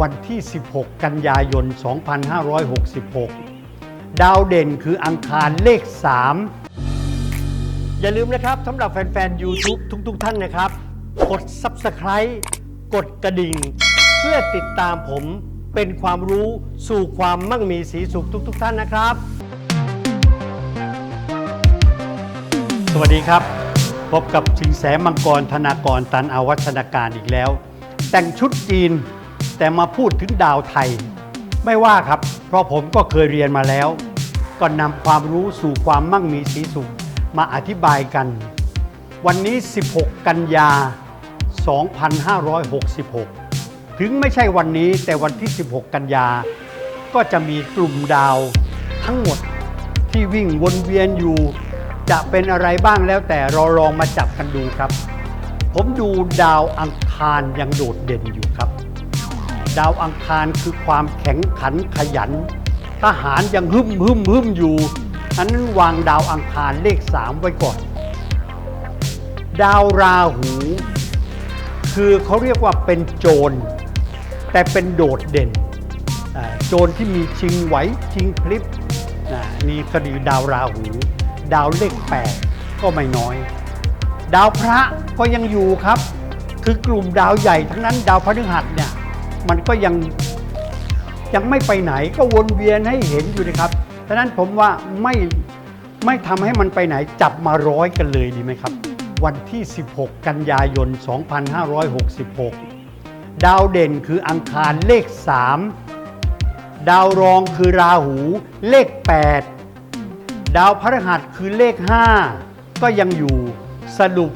วันที่ 16 กันยายน 2566 ดาวเด่นคืออังคารเลข 3 อย่าลืมนะครับสำหรับแฟนๆ YouTube ทุกๆท่านนะครับ กด Subscribe กดกระดิ่ง เพื่อติดตามผมเป็นความรู้สู่ความมั่งมีสีสุขทุกๆท่านนะครับ สวัสดีครับ พบกับสิงแสมังกรธนากรตันอาวัชนาการอีกแล้ว แต่งชุดจีน แต่มาพูดถึงดาวไทย ไม่ว่าครับ เพราะผมก็เคยเรียนมาแล้ว ก็นำความรู้สู่ความมั่งมีสีสุขมาอธิบายกัน วันนี้ 16 กันยา 2566 ถึงไม่ใช่วันนี้แต่วันที่ 16 กันยา ก็จะมีกลุ่มดาวทั้งหมดที่วิ่งวนเวียนอยู่ จะเป็นอะไรบ้างแล้วแต่เราลองมาจับกันดูครับ ผมดูดาวอังคารยังโดดเด่นอยู่ครับ ดาวอังคารคือความแข็งขันขยัน ทหารยังหึมหึมหึมอยู่อันนั้นวางดาวอังคารเลขสามไว้ก่อน ดาวราหู คือเขาเรียกว่าเป็นโจร แต่เป็นโดดเด่น โจรที่มีชิงไหวชิงพลิบนี่คดีดาวราหู ดาวเลขแปดก็ไม่น้อย ดาวพระก็ยังอยู่ครับ คือกลุ่มดาวใหญ่ทั้งนั้น ดาวพฤหัสเนี่ย มันก็ยังยังไม่ไปไหนก็วนเวียนให้เห็นอยู่นะครับฉะนั้นผมว่าไม่ไม่ทำให้มันไปไหนจับมาร้อยกันเลยดีไหมครับ วันที่ 16 กันยายน 2566 ดาวเด่นคืออังคารเลข 3 ดาวรองคือราหูเลข 8 ดาวพฤหัสคือเลข 5 ก็ยังอยู่สรุป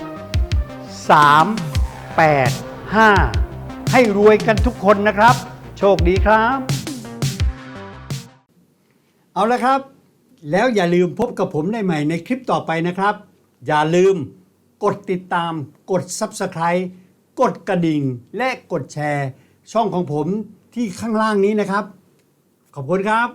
3 8 5 ให้รวยกันทุกคนนะครับ โชคดีครับ เอาละครับ แล้วอย่าลืมพบกับผมได้ใหม่ในคลิปต่อไปนะครับ อย่าลืมกดติดตาม กด Subscribe กดกระดิ่ง และกดแชร์ ช่องของผมที่ข้างล่างนี้นะครับ ขอบคุณครับ